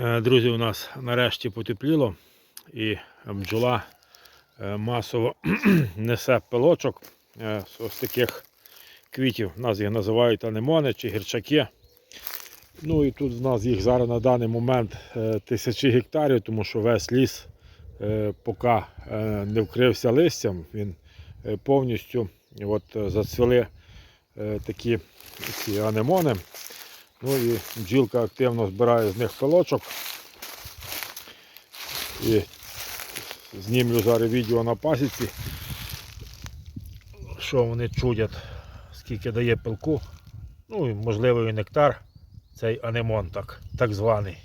Е, Друзі, у нас нарешті потепліло і бджола е, масово несе пилочок е, з ось таких квітів. У Нас їх називають анемони чи гірчаки. Ну і тут в нас їх зараз на даний момент е, тисячі гектарів, тому що весь ліс е, поки е, не вкрився листям, він е, повністю от, е, зацвіли е, такі ці анемони. Ну і бджілка активно збирає з них пилочок. І знімлю зараз відео на пасіці, що вони чудять, скільки дає пилку. Ну і можливо і нектар, цей анемон так, так званий.